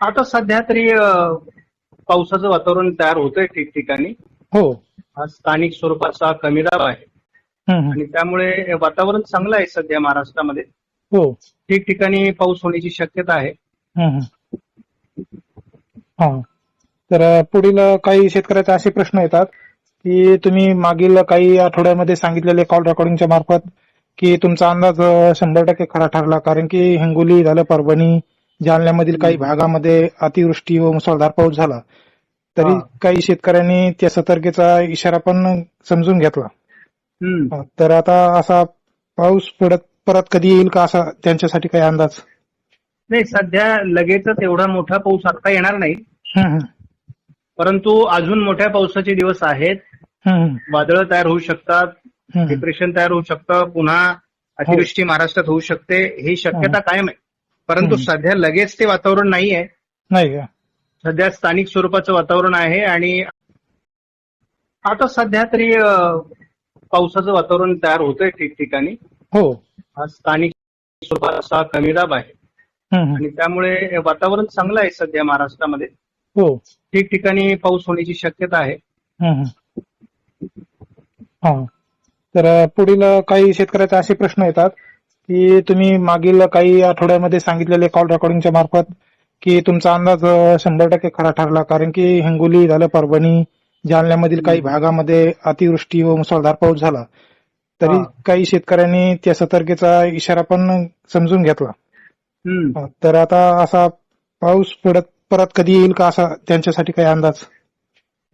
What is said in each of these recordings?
आता सध्या तरी पावसाचं वातावरण तयार होतंय ठिकठिकाणी. हो. हा स्थानिक स्वरूपाचा कमी दाब आहे. आणि त्यामुळे वातावरण चांगलं आहे सध्या महाराष्ट्रामध्ये. हो. ठिकठिकाणी पाऊस होण्याची शक्यता आहे. हा. तर पुढील काही शेतकऱ्याचे असे प्रश्न येतात की तुम्ही मागील काही आठवड्यामध्ये सांगितलेले कॉल रेकॉर्डिंगच्या मार्फत की तुमचा अंदाज शंभर टक्के खरा ठरला. कारण की हिंगोली झालं परभणी जालन्यामधील काही भागामध्ये अतिवृष्टी व मुसळधार पाऊस झाला. तरी हा. काही शेतकऱ्यांनी त्या सतर्कतेचा इशारा पण समजून घेतला. हा, तर आता असा पाऊस परत परत कधी येईल का असा त्यांच्यासाठी काही अंदाज? नाही सध्या लगेचच एवढा मोठा पाऊस आता येणार नाही. परंतु अजून मोठ्या पावसाचे दिवस आहेत. वादळं तयार होऊ शकतात. डिप्रेशन तयार होऊ शकतं. पुन्हा अतिवृष्टी महाराष्ट्रात होऊ शकते. ही शक्यता कायम आहे. परंतु. सध्या लगेच ते वातावरण नाही आहे नाही का? सध्या स्थानिक स्वरूपाचं वातावरण आहे आणि आता सध्या तरी पावसाचं वातावरण तयार होतंय ठिकठिकाणी. हो. हा स्थानिक स्वरूपाचा कमी दाब आहे. आणि त्यामुळे वातावरण चांगलं आहे सध्या महाराष्ट्रामध्ये. हो. ठिकठिकाणी पाऊस होण्याची शक्यता आहे. हा. तर पुढील काही शेतकऱ्याचे असे प्रश्न येतात. की तुम्ही मागील काही आठवड्यामध्ये सांगितलेले कॉल रेकॉर्डिंगच्या मार्फत की तुमचा अंदाज शंभर टक्के खरा ठरला. कारण की हिंगोली झालं परभणी जालन्यामधील काही भागामध्ये अतिवृष्टी व मुसळधार पाऊस झाला. तरी. काही शेतकऱ्यांनी त्या सतर्कतेचा इशारा पण समजून घेतला. तर आता असा पाऊस परत परत कधी येईल का असा त्यांच्यासाठी काही अंदाज?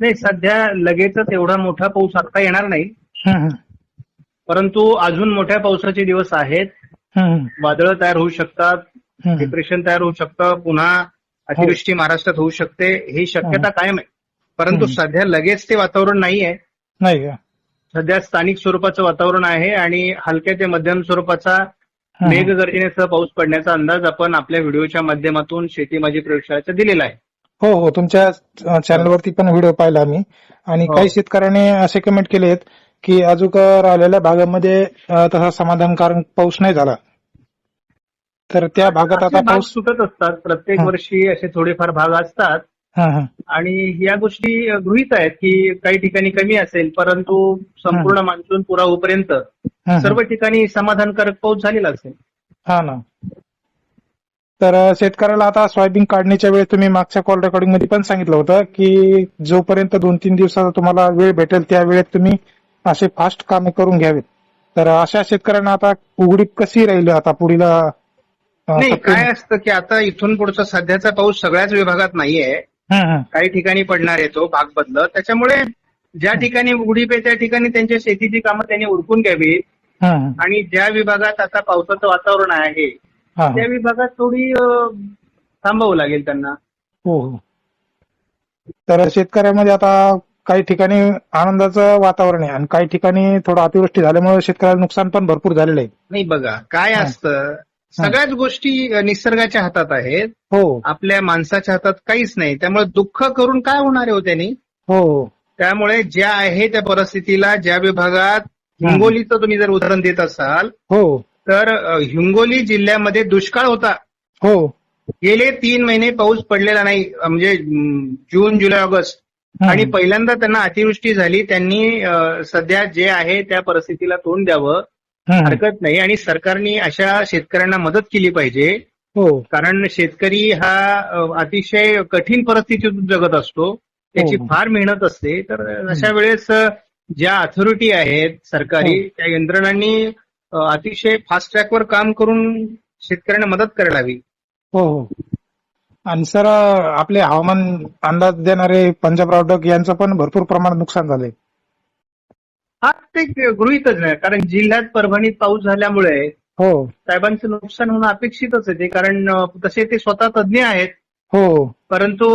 नाही सध्या लगेचच एवढा मोठा पाऊस आता येणार नाही. परंतु अजून मोठ्या पावसाचे दिवस आहेत. वादळं तयार होऊ शकतात. डिप्रेशन तयार होऊ शकतं पुन्हा अतिवृष्टी महाराष्ट्रात होऊ शकते ही शक्यता कायम आहे. परंतु. सध्या लगेच ते वातावरण नाही आहे सध्या स्थानिक स्वरूपाचं वातावरण आहे आणि हलक्या ते मध्यम स्वरूपाचा. मेघगर्जनेसह पाऊस पडण्याचा अंदाज आपण आपल्या व्हिडिओच्या माध्यमातून शेती माझी प्रयोगशाळेचा दिलेला आहे. हो हो. तुमच्या चॅनलवरती पण व्हिडिओ पाहिला आम्ही. आणि हो. काही शेतकऱ्यांनी असे कमेंट केलेत की अजून राहिलेल्या भागामध्ये तसा समाधानकारक पाऊस नाही झाला तर त्या भागात आता पाऊस सुटत असतात प्रत्येक. वर्षी असे थोडेफार भाग असतात हा, हा. आणि या गोष्टी गृहीत आहेत की काही ठिकाणी कमी असेल परंतु संपूर्ण मान्सून पुरा होईपर्यंत. सर्व ठिकाणी समाधानकारक पाऊस झालेला असेल हा ना तर शेतकऱ्याला आता सोयाबीन काढण्याच्या वेळेस तुम्ही मागच्या कॉल रेकॉर्डिंगमध्ये पण सांगितलं होतं की जोपर्यंत दोन तीन दिवसाचा तुम्हाला वेळ भेटेल त्या वेळेत तुम्ही असे फास्ट कामे करून घ्यावेत. तर अशा शेतकऱ्यांना आता उघडीप कशी राहील आता पुढील नाही काय असतं की आता इथून पुढचा सध्याचा पाऊस सगळ्याच विभागात नाहीये. काही ठिकाणी पडणार आहे तो भाग बदलत. त्याच्यामुळे ज्या ठिकाणी उघडीप आहे त्या ठिकाणी त्यांच्या शेतीची कामं त्यांनी उरकून घ्यावी. आणि ज्या विभागात आता पावसाचं वातावरण आहे त्या. विभागात थोडी थांबावं लागेल त्यांना. हो हो. तर शेतकऱ्यामध्ये आता काही ठिकाणी आनंदाचं वातावरण आहे. आणि काही ठिकाणी थोडं अतिवृष्टी झाल्यामुळे शेतकऱ्याला नुकसान पण भरपूर झालेलं आहे. नाही बघा काय. असतं सगळ्याच गोष्टी निसर्गाच्या हातात आहेत. हो. आपल्या माणसाच्या हातात काहीच नाही. त्यामुळे दुःख करून काय होणार आहे हो त्यांनी? हो. त्यामुळे ज्या आहे त्या परिस्थितीला ज्या विभागात हिंगोलीचं तुम्ही जर उदाहरण देत असाल हो. तर हिंगोली जिल्ह्यामध्ये दुष्काळ होता. हो. गेले तीन महिने पाऊस पडलेला नाही. म्हणजे जून जुलै ऑगस्ट. आणि पहिल्यांदा त्यांना अतिवृष्टी झाली त्यांनी सध्या जे आहे त्या परिस्थितीला तोंड द्यावं. हरकत नाही आणि सरकारने अशा शेतकऱ्यांना मदत केली पाहिजे. हो. कारण शेतकरी हा अतिशय कठीण परिस्थितीतून जगत असतो. त्याची हो. फार मेहनत असते. तर अशा वेळेस ज्या अथॉरिटी आहेत सरकारी हो. त्या यंत्रणांनी अतिशय फास्ट ट्रॅकवर काम करून शेतकऱ्यांना मदत करायला हवी. हो हो. आणि सर आपले हवामान अंदाज देणारे पंजाब रावडक यांचं पण भरपूर प्रमाणात नुकसान झालंय. हा ते गृहीतच नाही कारण जिल्ह्यात परभणीत पाऊस झाल्यामुळे हो. साहेबांचं नुकसान होणं अपेक्षितच आहे ते कारण तसे ते स्वतः तज्ज्ञ आहेत. हो. परंतु.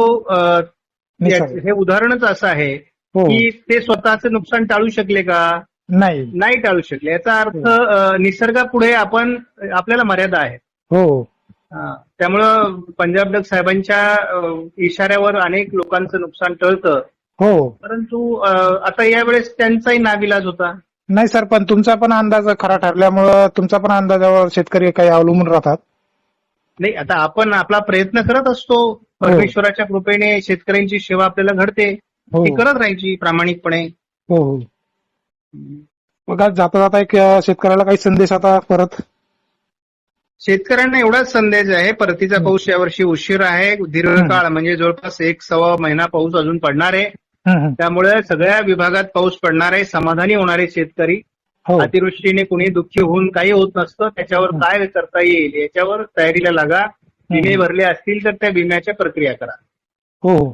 हे उदाहरणच असं आहे हो. की ते स्वतःचं नुकसान टाळू शकले का? नाही. नाही टाळू शकले. याचा अर्थ अ, निसर्गापुढे आपण आपल्याला मर्यादा आहे हो हा. त्यामुळं पंजाब डग साहेबांच्या इशाऱ्यावर अनेक लोकांचं नुकसान टळतं. हो. परंतु आता यावेळेस त्यांचाही नाविलाज होता. नाही सर पण तुमचा पण अंदाज खरा ठरल्यामुळं तुमचा पण अंदाजावर शेतकरी काही अवलंबून राहतात. नाही आता आपण आपला प्रयत्न करत असतो. परमेश्वराच्या कृपेने शेतकऱ्यांची सेवा आपल्याला घडते. हो. ती करत राहायची प्रामाणिकपणे. हो हो. बघा जाता जाता एक शेतकऱ्याला काही संदेश आता परत शेतकऱ्यांना एवढाच संदेश आहे परतीचा पाऊस यावर्षी उशीर आहे. दीर्घकाळ म्हणजे जवळपास एक सव्वा महिना पाऊस अजून पडणार आहे. त्यामुळे सगळ्या विभागात पाऊस पडणार आहे समाधानी होणारे शेतकरी. हो. अतिवृष्टीने कुणी दुःखी होऊन काही होत नसतं. त्याच्यावर काय करता येईल याच्यावर तयारीला लागा. विमे भरले असतील तर त्या विम्याच्या प्रक्रिया करा. हो हो.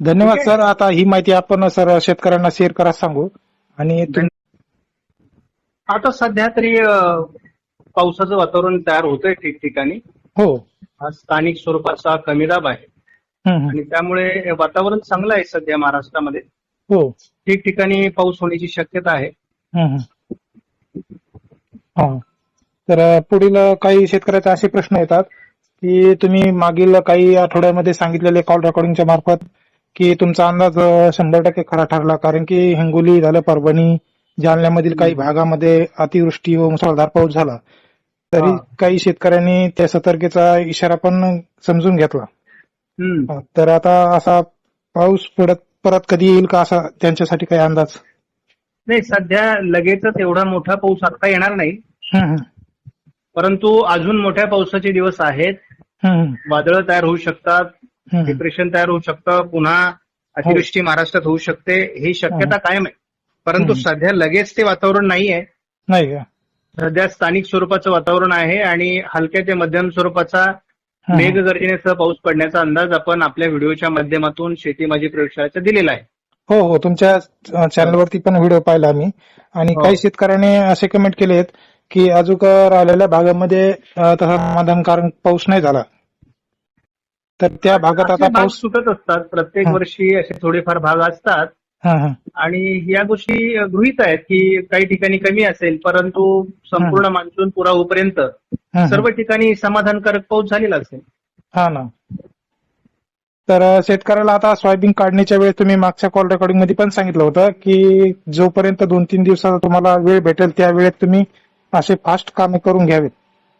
धन्यवाद. सर. आता ही माहिती आपण सर शेतकऱ्यांना शेअर करा सांगू. आणि आता सध्या तरी पावसाचं वातावरण तयार होतंय ठिकठिकाणी. हो. हा स्थानिक स्वरूपाचा कमी दाब आहे. आणि त्यामुळे वातावरण चांगलं आहे सध्या महाराष्ट्रामध्ये. हो. ठिकठिकाणी पाऊस होण्याची शक्यता आहे. हा. तर अं, पुढील अं, काही शेतकऱ्याचे असे प्रश्न येतात की तुम्ही मागील काही आठवड्यामध्ये सांगितलेले कॉल रेकॉर्डिंगच्या मार्फत की तुमचा अंदाज अं, शंभर टक्के खरा ठरला. कारण की हिंगोली झालं परभणी जालन्यामधील काही भागामध्ये अतिवृष्टी व मुसळधार पाऊस झाला. तरी हा. काही शेतकऱ्यांनी त्या सतर्कतेचा इशारा पण समजून घेतला. तर आता असा पाऊस पडत परत कधी येईल का असा त्यांच्यासाठी काही अंदाज नाही सध्या लगेचच एवढा मोठा पाऊस आता येणार नाही हं, हं. परंतु अजून मोठ्या पावसाचे दिवस आहेत हं, हं. वादळं तयार होऊ शकतात हं, हं. डिप्रेशन तयार होऊ शकतं पुन्हा अतिवृष्टी महाराष्ट्रात होऊ शकते ही शक्यता कायम आहे परंतु. सध्या लगेच ते वातावरण नाही आहे नाही का सध्या स्थानिक स्वरूपाचं वातावरण आहे आणि हलक्या ते मध्यम स्वरूपाचा. मेघगर्जनेसह पाऊस पडण्याचा अंदाज आपण आपल्या व्हिडिओच्या माध्यमातून शेती माझी प्रयोगशाळेचा दिलेला आहे हो हो तुमच्या चॅनलवरती पण व्हिडिओ पाहिला आम्ही आणि हो. काही शेतकऱ्यांनी असे कमेंट केलेत की अजून राहिलेल्या भागामध्ये तसा समाधानकारक पाऊस नाही झाला तर त्या भागात आता पाऊस सुटत असतात प्रत्येक. वर्षी असे थोडेफार भाग असतात. आणि या गोष्टी गृहित आहेत की काही ठिकाणी कमी असेल परंतु संपूर्ण मान्सून पुरा होईपर्यंत सर्व. ठिकाणी समाधानकारक पाऊस झालेला असेल. हा ना. तर शेतकऱ्याला आता सोयाबीन काढणीच्या वेळेस तुम्ही मागच्या कॉल रेकॉर्डिंगमध्ये पण सांगितलं होतं की जोपर्यंत दोन तीन दिवसाचा तुम्हाला वेळ भेटेल त्या वेळेत तुम्ही असे फास्ट कामे करून घ्यावेत.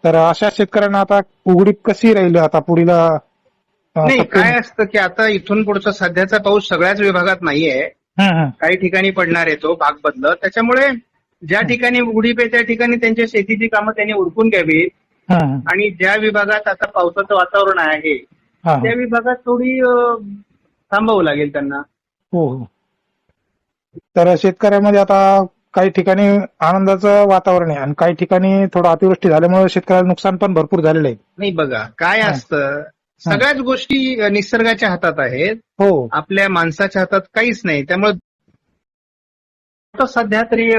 तर अशा शेतकऱ्यांना आता उघडीप कशी राहील आता पुढील नाही काय असतं की आता इथून पुढचा सध्याचा पाऊस सगळ्याच विभागात नाहीये. काही ठिकाणी पडणार आहे तो भाग बदलत त्याच्यामुळे ज्या ठिकाणी उघडीप आहे त्या ठिकाणी त्यांच्या शेतीची कामं त्यांनी उरकून घ्यावी. आणि ज्या विभागात आता पावसाचं वातावरण आहे त्या. विभागात थोडी थांबावं लागेल त्यांना. हो हो. तर शेतकऱ्यामध्ये आता काही ठिकाणी आनंदाचं वातावरण आहे आणि काही ठिकाणी थोडं अतिवृष्टी झाल्यामुळे शेतकऱ्याला नुकसान पण भरपूर झालेलं आहे. नाही बघा काय. असतं सगळ्याच गोष्टी निसर्गाच्या हातात आहेत. हो. आपल्या माणसाच्या हातात काहीच नाही. त्यामुळे आता सध्या तरी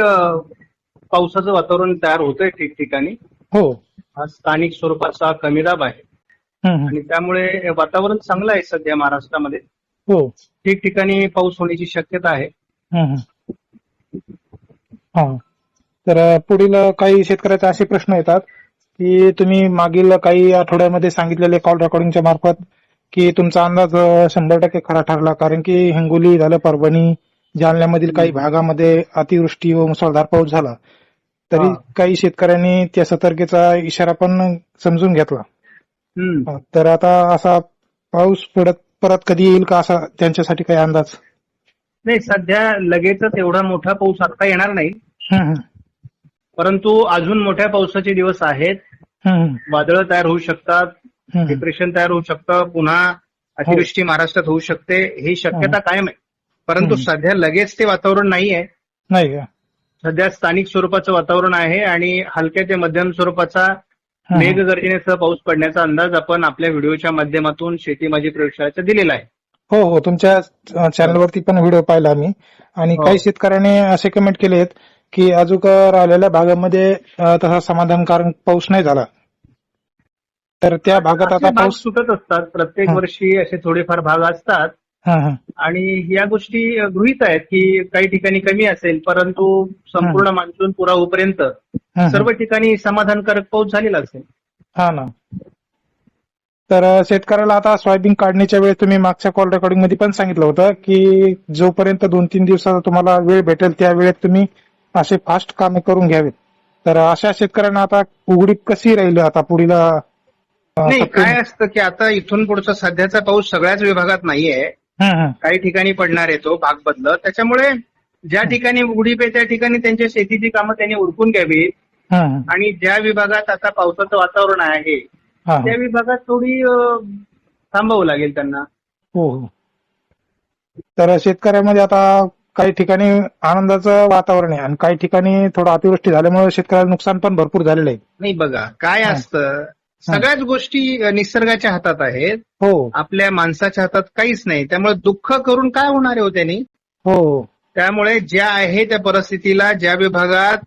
पावसाचं वातावरण तयार होतंय ठिकठिकाणी. हो. हा स्थानिक स्वरूपाचा कमी दाब आहे. आणि त्यामुळे वातावरण चांगलं आहे सध्या महाराष्ट्रामध्ये. हो. ठिकठिकाणी पाऊस होण्याची शक्यता आहे. हं, हं. हा. तर पुढील काही शेतकऱ्याचे असे प्रश्न येतात. की तुम्ही मागील काही आठवड्यामध्ये सांगितलेले कॉल रेकॉर्डिंगच्या मार्फत की तुमचा अंदाज शंभर टक्के खरा ठरला. कारण की हिंगोली झालं परभणी जालन्यामधील काही भागामध्ये अतिवृष्टी व मुसळधार पाऊस झाला. तरी. काही शेतकऱ्यांनी त्या सतर्कतेचा इशारा पण समजून घेतला. तर आता असा पाऊस पडत परत कधी येईल का असा त्यांच्यासाठी काही अंदाज? नाही सध्या लगेचच एवढा मोठा पाऊस आता येणार नाही. परंतु अजून मोठ्या पावसाचे दिवस आहेत हं, हं. वादळं तयार होऊ शकतात हं, हं. डिप्रेशन तयार होऊ शकतं पुन्हा अतिवृष्टी महाराष्ट्रात होऊ शकते ही शक्यता कायम आहे परंतु. सध्या लगेच ते वातावरण नाही आहे नाही का सध्या स्थानिक स्वरूपाचं वातावरण आहे आणि हलक्या ते मध्यम स्वरूपाचा हं, हं. मेघगर्जनेसह पाऊस पडण्याचा अंदाज आपण आपल्या व्हिडिओच्या माध्यमातून शेती माझी प्रयोगशाळेचा दिलेला आहे हो हो तुमच्या चॅनलवरती पण व्हिडिओ पाहिला आम्ही आणि हो. काही शेतकऱ्यांनी असे कमेंट केलेत की अजून राहिलेल्या भागामध्ये तसा समाधानकारक पाऊस नाही झाला तर त्या भागात आता पाऊस सुटत असतात प्रत्येक. वर्षी असे थोडेफार भाग असतात हं, हं. आणि या गोष्टी गृहित आहेत की काही ठिकाणी कमी असेल परंतु संपूर्ण मान्सून पुरा होईपर्यंत हं, सर्व. ठिकाणी समाधानकारक पाऊस झालेला असेल हा ना तर शेतकऱ्याला आता सोयाबीन काढणीच्या वेळेस तुम्ही मागच्या कॉल रेकॉर्डिंगमध्ये पण सांगितलं होतं की जोपर्यंत दोन तीन दिवसाचा तुम्हाला वेळ भेटेल त्या वेळेत तुम्ही असे फास्ट कामे करून घ्यावेत. तर अशा शेतकऱ्यांना आता उघडीप कशी राहील आता पुढील नाही काय असतं की आता इथून पुढचा सध्याचा पाऊस सगळ्याच विभागात नाहीये. काही ठिकाणी पडणार आहे तो भाग बदलत. त्याच्यामुळे ज्या ठिकाणी उडीप आहे त्या ठिकाणी त्यांच्या शेतीची कामं त्यांनी उरकून घ्यावी हं, हं. आणि ज्या विभागात आता पावसाचं वातावरण आहे त्या. विभागात थोडी थांबावं लागेल त्यांना. हो हो. तर शेतकऱ्यामध्ये आता काही ठिकाणी आनंदाचं वातावरण आहे आणि काही ठिकाणी थोडं अतिवृष्टी झाल्यामुळे शेतकऱ्याला नुकसान पण भरपूर झालेलं आहे. नाही बघा काय. असतं सगळ्याच गोष्टी निसर्गाच्या हातात आहेत. हो. आपल्या माणसाच्या हातात काहीच नाही. त्यामुळे दुःख करून काय होणार आहे हो त्यांनी? हो. त्यामुळे ज्या आहे त्या परिस्थितीला ज्या विभागात